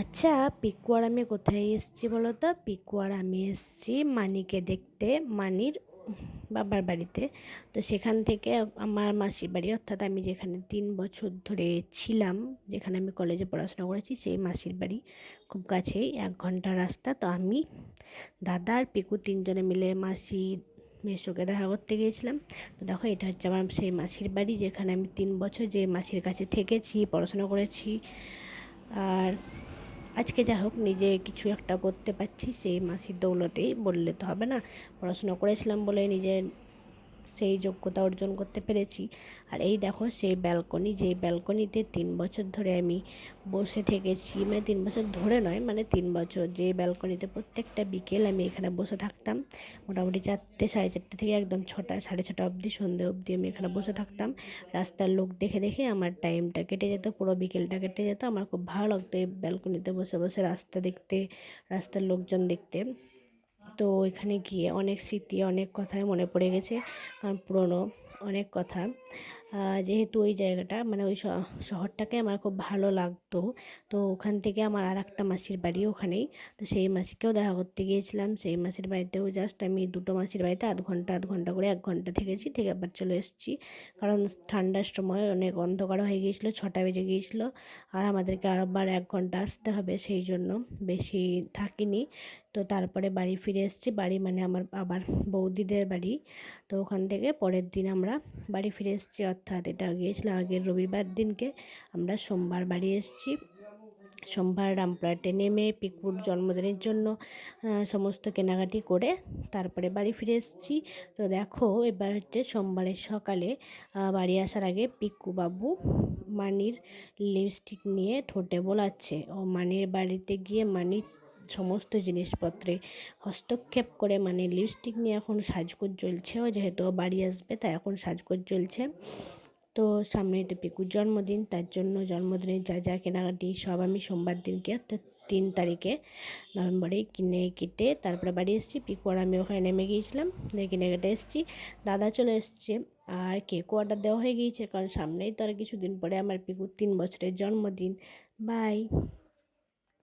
আচ্ছা পিকুয়ার আমি কোথায় এসেছি বলো তো পিকুয়ার আমি এসেছি মানিকে দেখতে, মানির বাবার বাড়িতে। তো সেখান থেকে আমার মাসির বাড়ি, অর্থাৎ আমি যেখানে তিন বছর ধরে ছিলাম, যেখানে আমি কলেজে পড়াশোনা করেছি, সেই মাসির বাড়ি। খুব কাছেই, এক ঘণ্টা রাস্তা। তো আমি, দাদা আর পিকু তিনজনে মিলে মাসি মেসোকে দেখা করতে গিয়েছিলাম। তো দেখো, এটা হচ্ছে আমার সেই মাসির বাড়ি, যেখানে আমি তিন বছর যে মাসির কাছে থেকেছি, পড়াশোনা করেছি। আর আজকে যা হোক নিজে কিছু একটা করতে পারছি, সেই মাসির দৌলতেই বললে তো হবে না। পড়াশোনা করেছিলাম বলে নিজে সেই যোগ্যতা অর্জন করতে পেরেছি। আর এই দেখো, সেই ব্যালকনি যেই ব্যালকনিতে তিন বছর ধরে আমি বসে থেকেছি মানে তিন বছর ধরে নয় মানে তিন বছর, যে ব্যালকনিতে প্রত্যেকটা বিকেল আমি এখানে বসে থাকতাম। মোটামুটি চারটে, সাড়ে চারটে থেকে একদম ছটা, সাড়ে ছটা অবধি, সন্ধে অবধি আমি এখানে বসে থাকতাম। রাস্তার লোক দেখে দেখে আমার টাইমটা কেটে যেত, পুরো বিকেলটা কেটে যেত। আমার খুব ভালো লাগতো এই ব্যালকনিতে বসে বসে রাস্তা দেখতে, রাস্তার লোকজন দেখতে। তো ওইখানে গিয়ে অনেক স্মৃতি অনেক কথাই মনে পড়ে গেছে কারণ পুরনো অনেক কথা। যেহেতু ওই জায়গাটা মানে ওই শহরটাকে আমার খুব ভালো লাগতো। তো ওখান থেকে আমার আর একটা মাসির বাড়ি ওখানেই। তো সেই মাসিকেও দেখা করতে গিয়েছিলাম। সেই মাসির বাড়িতেও জাস্ট আমি দুটো মাসির বাড়িতে আধ ঘণ্টা আধ ঘণ্টা করে এক ঘণ্টা থেকেছি, থেকে আবার চলে এসেছি। কারণ ঠান্ডার সময় অনেক অন্ধকার হয়ে গিয়েছিল, ছটা বেজে গিয়েছিল। আর আমাদেরকে আবার এক ঘণ্টা আসতে হবে, সেই জন্য বেশি থাকিনি। তো তারপরে বাড়ি ফিরে এসেছি। বাড়ি মানে আমার আবার বৌদিদের বাড়ি। তো ওখান থেকে পরের দিন আমরা বাড়ি ফিরে এসেছি অর্থাৎ এটা গিয়েছিলাম আগের রবিবার দিনকে। আমরা সোমবার বাড়ি এসেছি। সোমবার রামপুরহাটে নেমে পিকুর জন্মদিনের জন্য সমস্ত কেনাকাটি করে তারপরে বাড়ি ফিরে এসেছি। তো দেখো, এবার হচ্ছে সোমবারের সকালে বাড়ি আসার আগে পিকু বাবু মানির লিপস্টিক নিয়ে ঠোঁটে বোলাচ্ছে। ও মানির বাড়িতে গিয়ে মানির সমস্ত জিনিসপত্রে হস্তক্ষেপ করে মানে লিপস্টিক নিয়ে এখন সাজগোজ চলছে। ও যেহেতু বাড়ি আসবে, তাই এখন সাজগোজ চলছে। তো সামনে তো পিকুর জন্মদিন, তার জন্য জন্মদিনের যা যা কেনাকাটি সব আমি সোমবার দিনকে, অর্থাৎ তিন তারিখে নভেম্বরে কিনে কেটে তারপরে বাড়ি এসেছি। পিকু আর আমি ওখানে নেমে গিয়েছিলাম কিনে কেটে এসেছি। দাদা চলে এসছে, আর কেকও অর্ডার দেওয়া হয়ে গিয়েছে, কারণ সামনেই তো আর কিছুদিন পরে আমার পিকুর তিন বছরের জন্মদিন। বাই